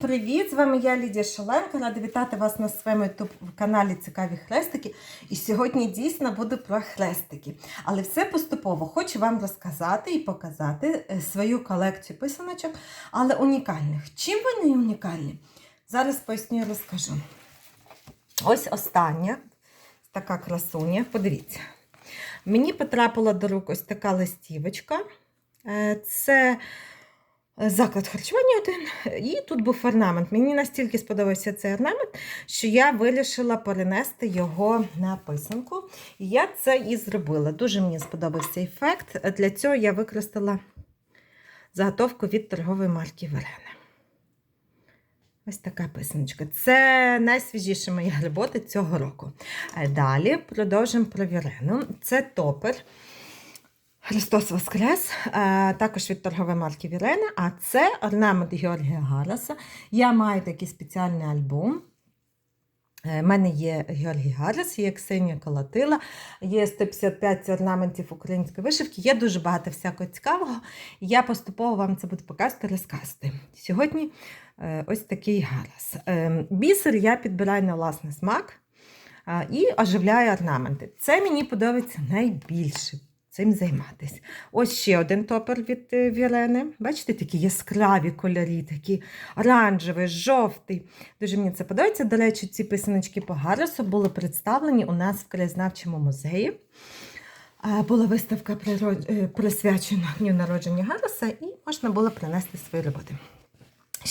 Привіт! З вами я Лідія Шаленко. Рада вітати вас на своєму каналі Цікаві хрестики. І сьогодні дійсно буду про хрестики. Але все поступово хочу вам розказати і показати е, свою колекцію писаночок, але унікальних. Чим вони унікальні? Зараз поясню і розкажу. Ось остання така красуня. Подивіться. Мені потрапила до рук ось така листівочка. Е, Це заклад харчування один, і тут був орнамент. Мені настільки сподобався цей орнамент, що я вирішила перенести його на писанку. І я це і зробила. Дуже мені сподобався ефект. Для цього я використала заготовку від торгової марки Верена. Ось така писаночка. Це найсвіжіша моя робота цього року. Е, Далі продовжимо про Вірену. Це топер. Христос Воскрес, е, також від торгової марки Вірена, а це орнамент Георгія Гараса. Я маю такий спеціальний альбом. У мене є Георгій Гарас, є Ксенія Колотила, є 155 орнаментів української вишивки, є дуже багато всякого цікавого. Я поступово вам це буду показувати, розказувати. Сьогодні е, ось такий Гарас. Е, Бісер я підбираю на власний смак е, і оживляю орнаменти. Це мені подобається найбільше цим займатися. Ось ще один топер від е, Вірени. Бачите, такі яскраві кольорі, такі оранжевий, жовтий. Дуже мені це подобається. До речі, ці писаночки по Гарасу були представлені у нас в краєзнавчому музеї. Е, Була виставка е, присвячена дню народження Гараса, і можна було принести свої роботи.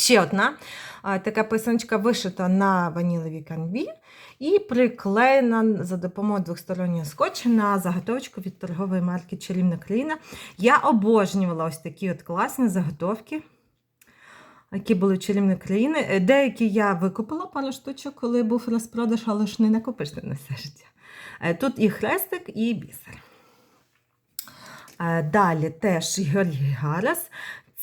Ще одна така писаночка вишита на ваніловій канві і приклеєна за допомогою двостороннього скотчу на заготовочку від торгової марки Чарівна країна. Я обожнювала ось такі от класні заготовки, які були в Чарівної країни. Е, Деякі я викупила пару штучок, коли був розпродаж, але ж не накупиш на все життя. Е, Тут і хрестик, і бісер. Е, Далі теж Георгій Гарас.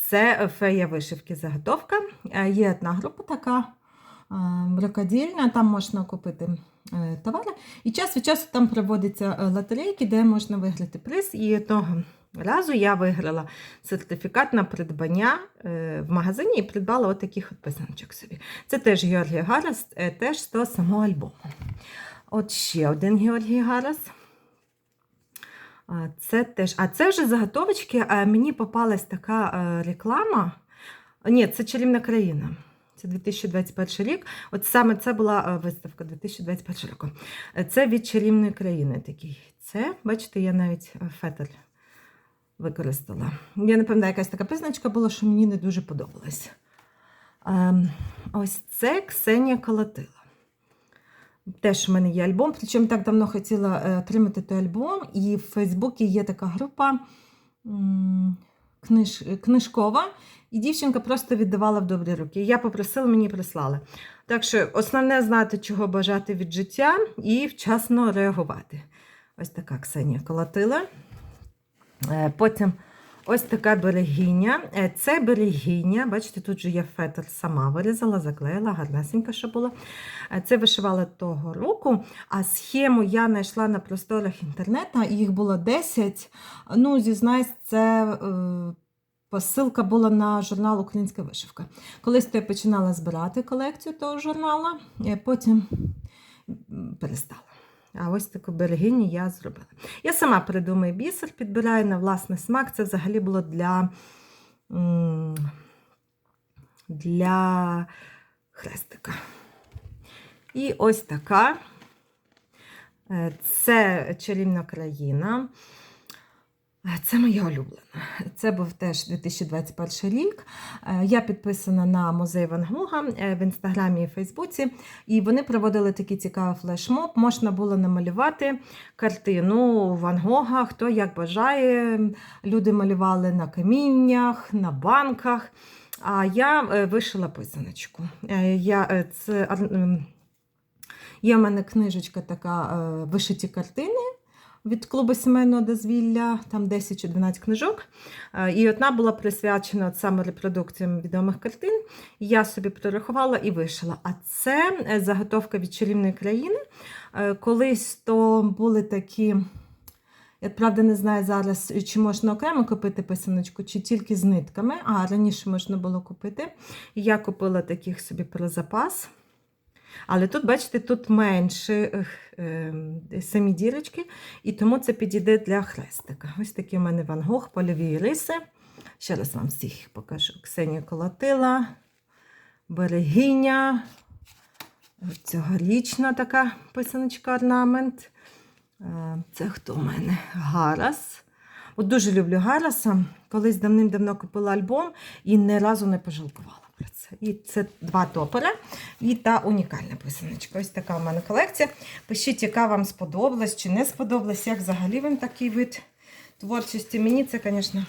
Це фея вишивки заготовка. Е, Є одна група така е, рукодільна, там можна купити е, товари. І час від часу там проводяться е, лотерейки, де можна виграти приз. І того разу я виграла сертифікат на придбання е, в магазині і придбала от таких от писаночок собі. Це теж Георгій Гарас, е, теж з того самого альбому. От ще один Георгій Гарас. Це теж, а це вже заготовочки. Мені попалась така е, реклама. Ні, це чарівна країна. Це 2021 рік. От саме це була е, виставка 2021 року. Е, Це від чарівної країни такий. Це, бачите, я навіть фетр використала. Я не пам'ятаю, якась така писаночка була, що мені не дуже подобалась. Ем, Ось це Ксенія Колотила. Теж в мене є альбом, причому так давно хотіла е, отримати той альбом, і в Фейсбуці є така група книж, книжкова, і дівчинка просто віддавала в добрі руки. Я попросила, мені прислали. Так що основне знати, чого бажати від життя, і вчасно реагувати. Ось така Ксенія колотила. Е, Потім ось така берегиня. Е, Це берегиня, бачите, тут же я фетр сама вирізала, заклеїла, гарнесенько, що було. Е, Це вишивала того року, а схему я знайшла на просторах інтернету, їх було 10. Ну, зізнаюсь, це е, посилка була на журнал Українська вишивка. Колись то я починала збирати колекцію того журналу, е, потім перестала. А ось таку берегиню я зробила. Я сама придумаю бісер, підбираю на власний смак. Це взагалі було для, для хрестика. І ось така. Е, Це чарівна країна. Це моя улюблена. Це був теж 2021 рік. Е, Я підписана на музей Ван Гога е, в інстаграмі і Фейсбуці, і вони проводили такий цікавий флешмоб. Можна було намалювати картину Ван Гога, хто як бажає. Люди малювали на каміннях, на банках. А я е, вишила писаночку. Я, це, ем, є в мене книжечка така вишиті картини від клубу сімейного дозвілля, там 10 чи 12 книжок. Е, І одна була присвячена саме репродукціям відомих картин. Я собі прорахувала і вишила. А це е, заготовка від чарівної країни. Е, Колись то були такі. Я правда не знаю зараз, чи можна окремо купити писаночку, чи тільки з нитками. А раніше можна було купити. Я купила таких собі про запас. Але тут, бачите, тут менше ем, самі дірочки, і тому це підійде для хрестика. Ось такий у мене Ван Гог, польові риси. Ще раз вам всіх покажу. Ксенія Колотила, Берегиня, цьогорічна така писаночка орнамент. Е, Це хто в мене? Гарас. От дуже люблю Гараса. Колись давним-давно купила альбом і ні разу не пожалкувала. І це два топора і та унікальна писаночка. Ось така у мене колекція. Пишіть, яка вам сподобалась чи не сподобалась, як взагалі вам такий вид творчості. Мені це, звісно,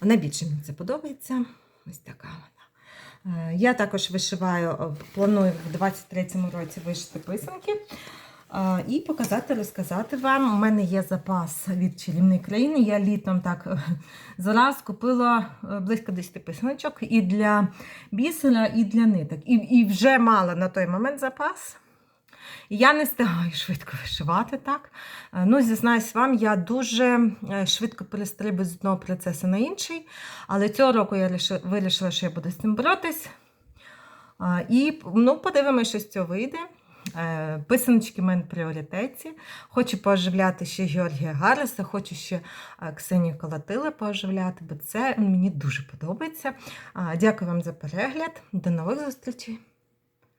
найбільше мені це подобається. Ось така вона. Е, Я також вишиваю, е, планую в 23-му році вишити писанки. І показати, розказати вам. У мене є запас від чарівної країни. Я літом так зараз купила е, близько 10 писаночок і для бісера, і для ниток. І, і вже мала на той момент запас. Я не встигаю швидко вишивати так. Е, Ну, зізнаюсь вам, я дуже е, швидко перестрибую з одного процесу на інший. Але цього року я вирішила, що я буду з цим боротись. І ну, подивимося, що з цього вийде. Е, Писаночки в мене в пріоритеті. Хочу пооживляти ще Георгія Гареса, хочу ще е, Ксенію Колотила пооживляти, бо це мені дуже подобається. Дякую вам за перегляд. До нових зустрічей!